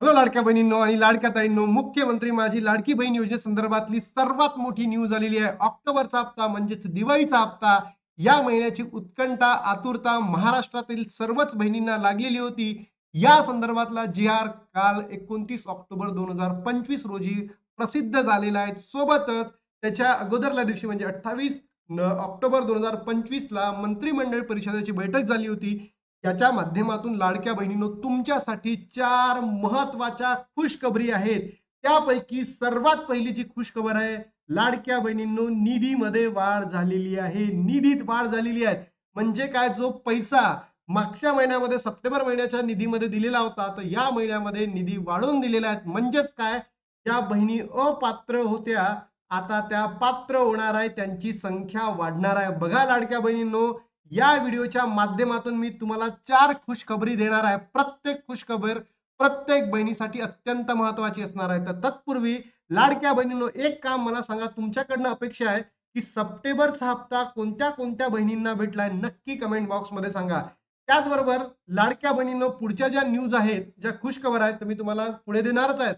Hello लाडक्या बहिणींनो आणि लाडक्या ताईंनो. मुख्यमंत्री माझी लाडकी बहीण योजनेसंदर्भातली सर्वात मोठी न्यूज आलेली आहे. ऑक्टोबरचा हप्ता म्हणजेच दिवाळीचा हप्ता. या महिन्याची उत्कंठा आतुरता महाराष्ट्रातील सर्वच बहिणींना लागलेली होती. या संदर्भातला जी आर काल एकोणतीस ऑक्टोबर दोन हजार पंचवीस रोजी प्रसिद्ध झालेला आहे. सोबतच त्याच्या अगोदरल्या दिवशी म्हणजे अठ्ठावीस ऑक्टोबर दोन हजार पंचवीसला मंत्रिमंडळ परिषदेची बैठक झाली होती. याच्या माध्यमातून लाडक्या बहिणीनो तुमच्यासाठी चार महत्त्वाच्या खुशखबरी आहेत. त्यापैकी सर्वात पहिलीची खुशखबर आहे लाडक्या बहिणींनो निधीमध्ये वाढ झालेली आहे. निधीत वाढ झालेली आहे. म्हणजे काय? जो पैसा मागच्या महिन्यामध्ये सप्टेंबर महिन्याच्या निधीमध्ये दिलेला होता तर या महिन्यामध्ये निधी वाढवून दिलेला आहे. म्हणजेच काय? ज्या बहिणी अपात्र होत्या. आता त्या पात्र होणार आहे त्यांची संख्या वाढणार आहे. बघा लाडक्या बहिणींनो या व्हिडिओच्या माध्यमातून मी तुम्हाला चार खुशखबरी देणार आहे. प्रत्येक खुशखबर प्रत्येक बहिणीसाठी अत्यंत महत्वाची असणार आहे. तर तत्पूर्वी लाडक्या बहिणींनो एक काम मला सांगा. तुमच्याकडनं अपेक्षा आहे की सप्टेंबरचा हप्ता कोणत्या कोणत्या बहिणींना भेटलाय नक्की कमेंट बॉक्समध्ये सांगा. त्याचबरोबर लाडक्या बहिणींनो पुढच्या ज्या न्यूज आहेत ज्या खुशखबर आहेत तर मी तुम्हाला पुढे देणारच आहेत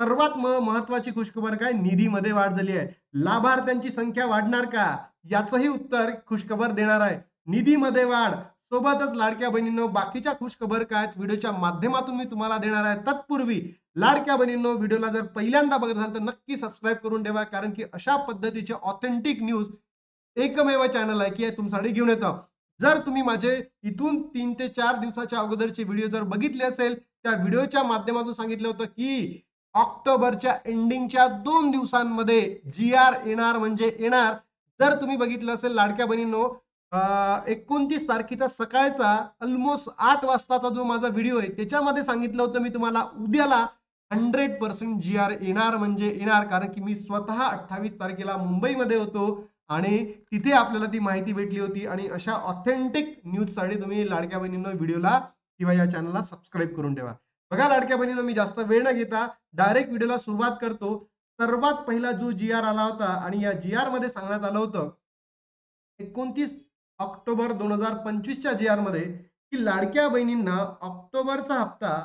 सर्वात महत्वाची खुशखबर काय? निधीमध्ये वाढ झाली आहे. लाभार्थ्यांची संख्या वाढणार का? याचंही उत्तर खुशखबर देणार आहे. निधीमध्ये वाढ. सोबतच लाडक्या बहिणींनो बाकीच्या खुशखबर काय व्हिडिओच्या माध्यमातून मी तुम्हाला देणार आहे. तत्पूर्वी लाडक्या बहिणींनो व्हिडिओला जर पहिल्यांदा बघत असाल तर नक्की सबस्क्राईब करून ठेवा कारण की अशा पद्धतीचे ऑथेंटिक न्यूज एकमेव चॅनल आहे की तुमच्यासाठी घेऊन येतं. जर तुम्ही माझे इथून तीन ते चार दिवसाच्या अगोदरचे व्हिडिओ जर बघितले असेल त्या व्हिडिओच्या माध्यमातून सांगितलं होतं की ऑक्टोबरच्या एंडिंगच्या दोन दिवसांमध्ये जी आर येणार म्हणजे येणार. जर तुम्ही बघितलं असेल लाडक्या बहिणींनो एकोणतीस तारखेचा सकाळचा ऑलमोस्ट आठ वाजताचा जो माझा व्हिडिओ आहे त्याच्यामध्ये सांगितलं होतं मी तुम्हाला उद्याला हंड्रेड पर्सेंट जी आर येणार म्हणजे येणार कारण की मी स्वतः अठ्ठावीस तारखेला मुंबईमध्ये होतो आणि तिथे आपल्याला ती माहिती भेटली होती आणि अशा ऑथेंटिक न्यूजसाठी तुम्ही लाडक्या बहिणींना व्हिडिओला किंवा या चॅनलला सबस्क्राईब करून ठेवा. बघा लाडक्या बहिणींनो मी जास्त वेळ न घेता डायरेक्ट व्हिडिओला सुरुवात करतो. सर्वात पहिला जो जी आर आला होता आणि या जी आरमध्ये सांगण्यात आलं होतं एकोणतीस ऑक्टोबर दोन हजार पंचवीसच्या जी आरमध्ये की लाडक्या बहिणींना ऑक्टोबरचा हप्ता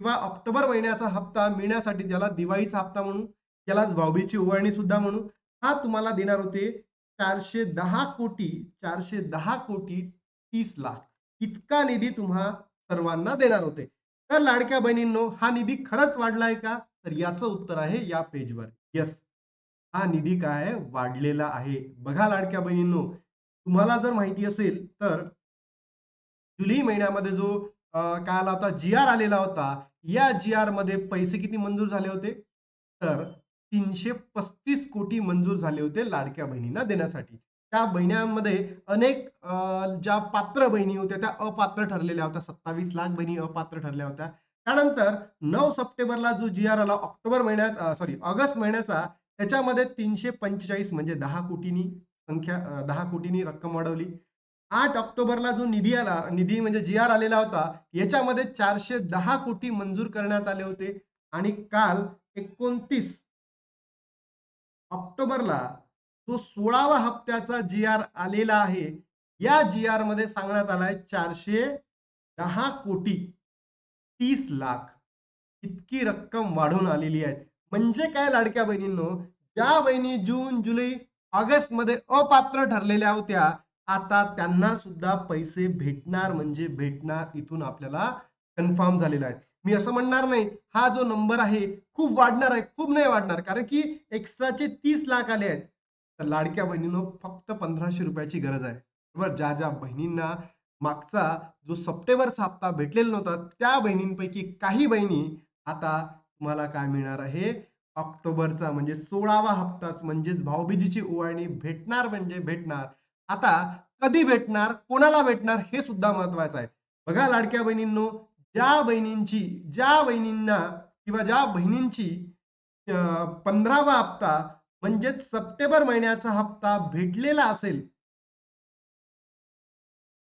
किंवा ऑक्टोबर महिन्याचा हप्ता मिळण्यासाठी ज्याला दिवाळीचा हप्ता म्हणून त्यालाच भाऊबीची उभारणी सुद्धा म्हणून हा तुम्हाला देणार होते चारशे दहा कोटी चारशे दहा कोटी तीस लाख. इतका निधी तुम्हा सर्वांना देणार होते. तर लाडक्या बहिणींनो हा निधी खरंच वाढलाय का? तर याचं उत्तर आहे या पेजवर. यस हा निधी काय? वाढलेला आहे. बघा लाडक्या बहिणींनो तुम्हाला जर माहिती असेल तर जुलै महिन्यामध्ये जो काय आला होता जी आर आलेला होता या जी आरमध्ये पैसे किती मंजूर झाले होते? तर तीनशे पस्तीस कोटी मंजूर झाले होते लाडक्या बहिणींना देण्यासाठी. त्या बहिण्यांमध्ये अनेक ज्या पात्र बहिणी होत्या त्या अपात्र ठरलेल्या होत्या. सत्तावीस लाख बहिणी अपात्र ठरल्या होत्या. त्यानंतर नऊ सप्टेंबरला जो जी आर आला ऑक्टोबर महिन्यात सॉरी ऑगस्ट महिन्याचा त्याच्यामध्ये तीनशे पंचेचाळीस म्हणजे दहा कोटीनी संख्या दहा कोटींनी रक्कम वाढवली. आठ ऑक्टोबरला जो निधी आला निधी म्हणजे जी आर आलेला होता याच्यामध्ये चारशे दहा कोटी मंजूर करण्यात आले होते. आणि काल एकोणतीस ऑक्टोबरला जो सोळावा हप्त्याचा जी आर आलेला आहे या जी आरमध्ये सांगण्यात आलाय चारशे दहा कोटी तीस लाख. इतकी रक्कम वाढून आलेली आहे. म्हणजे काय लाडक्या बहिणींनो ज्या बहिणी जून जुलै ऑगस्टमध्ये अपात्र ठरलेल्या होत्या. आता त्यांना सुद्धा पैसे भेटणार म्हणजे भेटणार इथून आपल्याला कन्फर्म झालेला आहे. मी असं म्हणणार नाही हा जो नंबर आहे खूप वाढणार आहे खूप नाही वाढणार. कारण की एक्स्ट्राचे तीस लाख आले आहेत. तर लाडक्या बहिणीनं फक्त पंधराशे रुपयाची गरज आहे. बरोबर ज्या ज्या बहिणींना मागचा जो सप्टेंबरचा हप्ता भेटलेला नव्हता त्या बहिणींपैकी काही बहिणी आता तुम्हाला काय मिळणार आहे? ऑक्टोबरचा म्हणजे सोळावा हप्ताच म्हणजेच भाऊबीजीची ओवाळणी भेटणार म्हणजे भेटणार. आता कधी भेटणार कोणाला भेटणार हे सुद्धा महत्वाचं आहे. बघा लाडक्या बहिणींनो ज्या बहिणींची ज्या बहिणींना किंवा ज्या बहिणींची पंधरावा हप्ता म्हणजेच सप्टेंबर महिन्याचा हप्ता भेटलेला असेल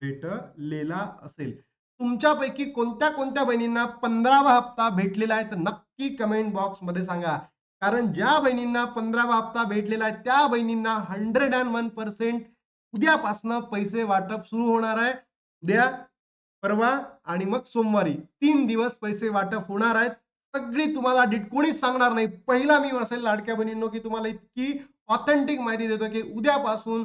भेटलेला असेल तुमच्यापैकी कोणत्या कोणत्या बहिणींना पंधरावा हप्ता भेटलेला आहे तर नक्की कमेंट बॉक्समध्ये सांगा. कारण ज्या बहिणींना पंधरावा हप्ता भेटलेला आहे त्या बहिणींना हंड्रेड अँड वन पर्सेंट उद्यापासनं पैसे वाटप सुरू होणार आहे. उद्या परवा आणि मग सोमवारी तीन दिवस पैसे वाटप होणार आहेत. सगळी तुम्हाला डिट कोणीच सांगणार नाही. पहिला मी असेल लाडक्या बहिणींनो की तुम्हाला इतकी ऑथेंटिक माहिती देतो की उद्यापासून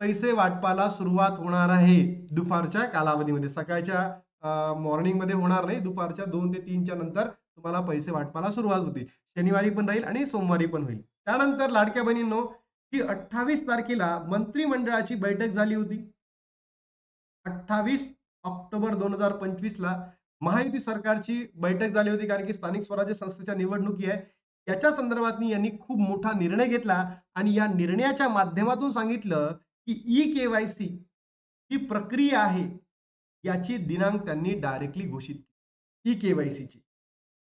पैसे वाटपाला सुरुवात होणार आहे. दुपारच्या कालावधीमध्ये सकाळच्या मॉर्निंगमध्ये होणार नाही. दुपारच्या दोन ते तीनच्या नंतर तुम्हाला पैसे वाटपाला सुरुवात होते. शनिवारी पण राहील आणि सोमवारी पण होईल. त्यानंतर लाडक्या बहिणींनो की अठ्ठावीस तारखेला मंत्रिमंडळाची बैठक झाली होती. अठ्ठावीस ऑक्टोबर दोन हजार पंचवीस ला महायुती सरकारची बैठक झाली होती कारण की स्थानिक स्वराज्य संस्थेच्या निवडणुकी आहे. याच्या संदर्भात यांनी खूप मोठा निर्णय घेतला आणि या निर्णयाच्या माध्यमातून सांगितलं की ई केवायसी ही प्रक्रिया आहे याची दिनांक त्यांनी डायरेक्टली घोषित केली. ई केवायसीची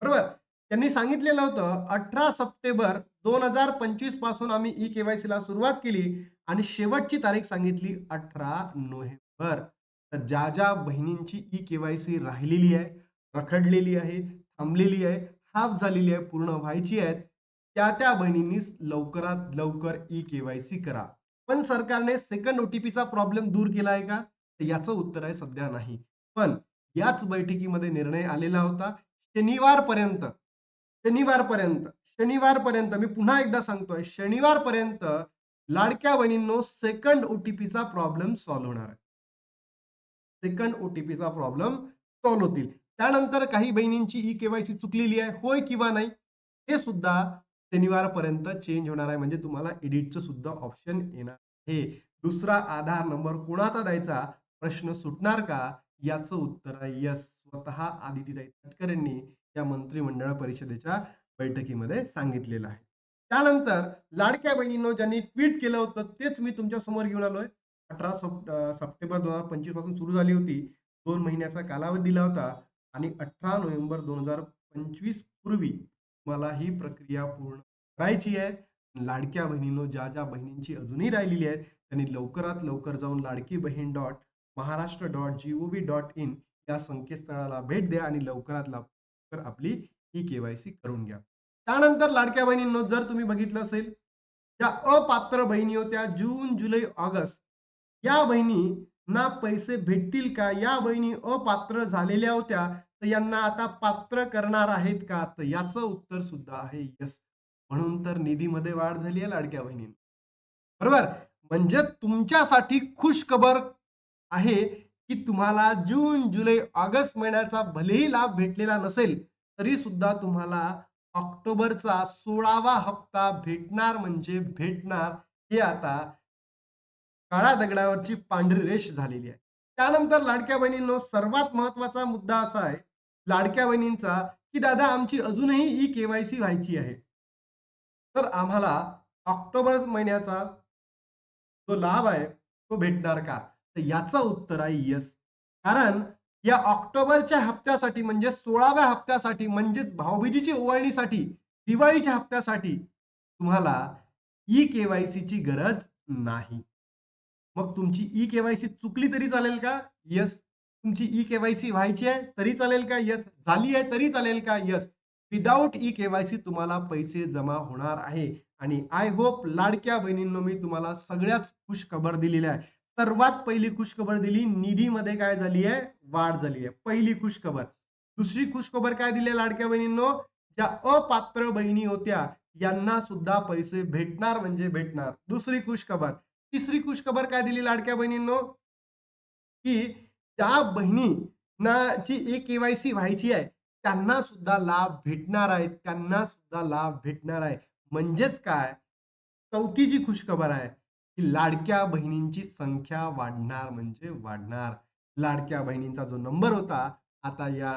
बरोबर? त्यांनी सांगितलेलं होतं अठरा सप्टेंबर दोन हजार पंचवीसपासून आम्ही ई केवायसी ला सुरुवात केली आणि शेवटची तारीख सांगितली अठरा नोव्हेंबर. तर ज्या ज्या बहिणींची ई केवायसी राहिलेली आहे रखडलेली आहे थांबलेली आहे हाफ झालेली आहे पूर्ण व्हायची आहेत त्या त्या बहिणींनी लवकरात लवकर ई केवायसी करा. पण सरकारने सेकंड ओटीपीचा प्रॉब्लेम दूर केला आहे का? तर याचं उत्तर आहे सध्या नाही. पण याच बैठकीमध्ये निर्णय आलेला होता शनिवारपर्यंत शनिवारपर्यंत शनिवारपर्यंत मी पुन्हा एकदा सांगतोय शनिवारपर्यंत लाडक्या बहिणींनो सेकंड ओटीपीचा प्रॉब्लेम सॉल्व्ह होणार आहे. सेकंड ओटीपीचा प्रॉब्लेम सॉल्व्ह होतील. त्यानंतर काही बहिणींची ई केवायसी चुकलेली आहे होय किंवा नाही हे सुद्धा शनिवारपर्यंत चेंज होणार आहे. म्हणजे तुम्हाला एडिटचं सुद्धा ऑप्शन येणार आहे. दुसरा आधार नंबर कोणाचा द्यायचा? प्रश्न सुटणार का? याचं उत्तर आहे. यस स्वतः आदितीताई तटकर तटकरेंनी या मंत्रिमंडळ परिषदेच्या बैठकीमध्ये सांगितलेलं आहे. त्यानंतर लाडक्या बहिणींनो ज्यांनी ट्विट केलं होतं तेच मी तुमच्यासमोर घेऊन आलोय. अठरा सप्टेंबर दोन हजार पंचवीसपासून सुरू झाली होती. दोन महिन्याचा कालावधी दिला होता आणि अठरा नोव्हेंबर दोन हजार पंचवीस पूर्वी मला ही प्रक्रिया पूर्ण करायची आहे. लाडक्या बहिणींनो ज्या ज्या बहिणींची अजूनही राहिलेली आहे त्यांनी लवकरात लवकर जाऊन Ladki Bahin dot Maharashtra dot G O V dot in या संकेतस्थळाला भेट द्या आणि लवकरात तर आपली ही केवायसी करून घ्या. त्यानंतर लाडक्या बहिणींनो जर तुम्ही बघितलं असेल ज्या अपात्र बहिणी होत्या जून जुलै ऑगस्ट या बहिणींना पैसे भेटतील का? या बहिणी अपात्र झालेल्या होत्या तर यांना आता पात्र करणार आहेत का? तर याचं उत्तर सुद्धा आहे यस म्हणून तर निधीमध्ये वाढ झाली आहे लाडक्या बहिणी बरोबर? म्हणजे तुमच्यासाठी खुश खबर आहे की तुम्हाला जून जुलै ऑगस्ट महिन्याचा भलेही लाभ भेटलेला नसेल तरी सुद्धा तुम्हाला ऑक्टोबरचा सोळावा हप्ता भेटणार म्हणजे भेटणार हे आता काळा दगडावरची पांढरी रेष झालेली आहे. त्यानंतर लाडक्या बहिणींनो सर्वात महत्त्वाचा मुद्दा असा आहे लाडक्या बहिणींचा की दादा आमची अजूनही ई केवायसी व्हायची आहे. तर आम्हाला ऑक्टोबर महिन्याचा जो लाभ आहे तो भेटणार का? तर याचं उत्तर आहे यस कारण या ऑक्टोबरच्या हप्त्यासाठी म्हणजे सोळाव्या हप्त्यासाठी म्हणजेच भाऊबीजीची ओवाळणीसाठी दिवाळीच्या हप्त्यासाठी तुम्हाला ई केवायसीची गरज नाही. मग तुमची ई केवायसी चुकली तरी चालेल का? यस तुमची ई केवायसी व्हायची आहे तरी चालेल का? यस झाली आहे तरी चालेल का? यस विदाऊट ई केवायसी तुम्हाला पैसे जमा होणार आहे. आणि आय होप लाडक्या बहिणींनो मी तुम्हाला सगळ्याच खुश खबर दिलेली आहे सर्वात पहिली खुशखबर दिली निधीमध्ये काय झाली आहे वाढ झाली आहे पहिली खुशखबर. दुसरी खुशखबर काय दिली आहे लाडक्या बहिणींनो? ज्या अपात्र बहिणी होत्या यांना सुद्धा पैसे भेटणार म्हणजे भेटणार. दुसरी खुशखबर. तिसरी खुशखबर काय दिली लाडक्या बहिणींनो? की त्या बहिणींना जी ए केवायसी व्हायची आहे. त्यांना सुद्धा लाभ भेटणार आहे त्यांना सुद्धा लाभ भेटणार आहे. म्हणजेच काय? चौथी जी खुशखबर आहे की लाडक्या बहिणींची संख्या वाढणार म्हणजे वाढणार. लाडक्या बहिणींचा जो नंबर होता आता या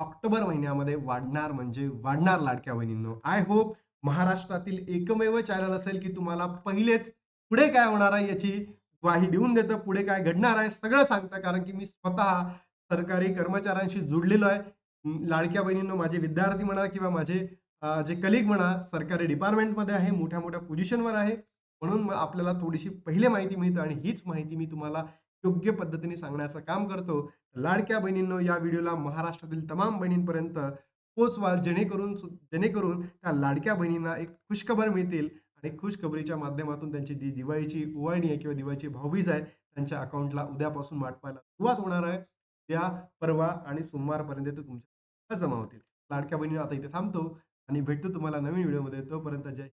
ऑक्टोबर महिन्यामध्ये वाढणार म्हणजे वाढणार लाडक्या बहिणींनो. आय होप महाराष्ट्रातील एकमेव चॅनल असेल की तुम्हाला पहिलेच पुढे काय होणार आहे याची ग्वाही देऊन देतं. पुढे काय घडणार आहे सगळं सांगतं. कारण की मी स्वतः सरकारी कर्मचाऱ्यांशी जुडलेलो आहे. लाडक्या बहिणींनो माझे विद्यार्थी म्हणा किंवा माझे जे कलिग म्हणा सरकारी डिपार्टमेंटमध्ये आहे मोठ्या मोठ्या पोझिशनवर आहे. म्हणून आपल्याला थोडीशी पहिले माहिती मिळतं आणि हीच माहिती मी तुम्हाला योग्य पद्धतीने सांगण्याचं काम करतो. लाडक्या बहिणींनो या व्हिडिओला महाराष्ट्रातील तमाम बहिणींपर्यंत पोचवाल जेणेकरून जेणेकरून त्या लाडक्या बहिणींना एक खुशखबर मिळतील आणि खुशखबरीच्या माध्यमातून त्यांची जी दिवाळीची ओवाळणी आहे किंवा दिवाळीची भाऊबीज आहे त्यांच्या अकाउंटला उद्यापासून वाटपायला सुरुवात होणार आहे. त्या परवा आणि सोमवारपर्यंत ते तुमच्या जमा होतील. लाडक्या बहिणी आता इथे थांबतो आणि भेटतो तुम्हाला नवीन व्हिडिओमध्ये. तोपर्यंत जय